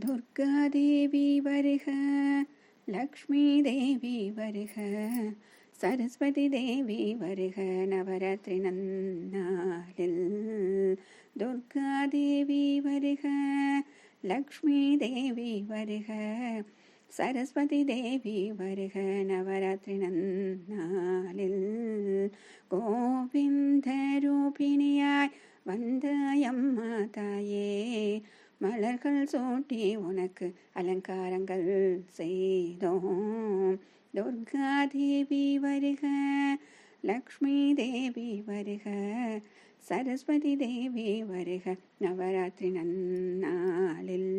துர்காதேவி வருக லக்ஷ்மி தேவி வருக சரஸ்வதி தேவி வருக நவராத்திரி நன்னாளில் துர்காதேவி வருக லக்ஷ்மி தேவி வருக சரஸ்வதி தேவி வருக நவராத்திரி நன்னாளில் கோவிந்த மலர்கள் சூட்டி உனக்கு அலங்காரங்கள் செய்தோம். துர்கா தேவி வருக லக்ஷ்மி தேவி வருக சரஸ்வதி தேவி வருக நவராத்திரி நன்னாளில்.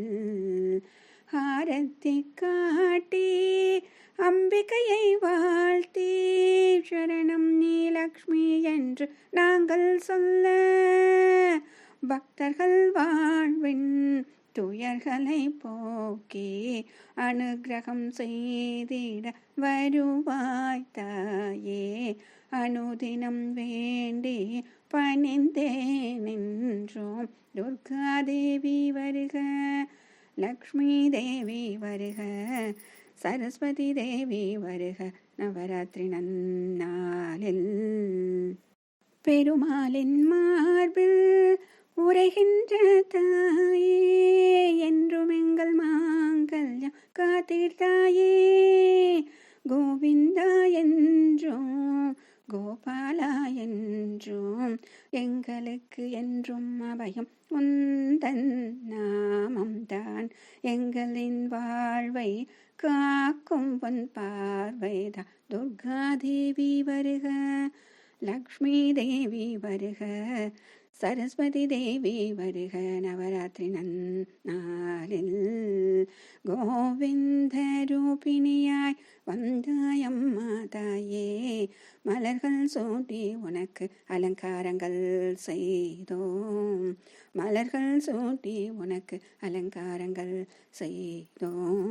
ஆரத்தி காட்டி அம்பிகையை வாழ்த்தி சரணம் நீ லக்ஷ்மி என்று நாங்கள் சொல்ல. பக்தர்கள் வாழ்வின் துயர்களை போக்கி அனுகிரகம் செய்திட வருவாய் தாயே. அனுதினம் வேண்டி பணிந்தே நின்றோம் துர்கா தேவி வருக லக்ஷ்மி தேவி வருக சரஸ்வதி தேவி வருக நவராத்திரி நன்னாளில். பெருமாளின் மார்பில் உரைகின்ற தாயே என்றும் எங்கள் மாங்கல்யம் காத்தீர்த்தாயே கோவிந்தா என்றும் கோபாலா என்றும் எங்களுக்கு என்றும் அபயம் உந்தன் நாமம்தான் எங்களின் வாழ்வை காக்கும் பொன் பார்வைதா துர்கா தேவி வருக லக்ஷ்மி தேவி வருக சரஸ்வதி தேவி வருக நவராத்திரி நன்னாளில். கோவிந்த ரூபிணியாய் வந்தாயம்மா தாயே மலர்கள் சூட்டி உனக்கு அலங்காரங்கள் செய்தோம். மலர்கள் சூட்டி உனக்கு அலங்காரங்கள் செய்தோம்.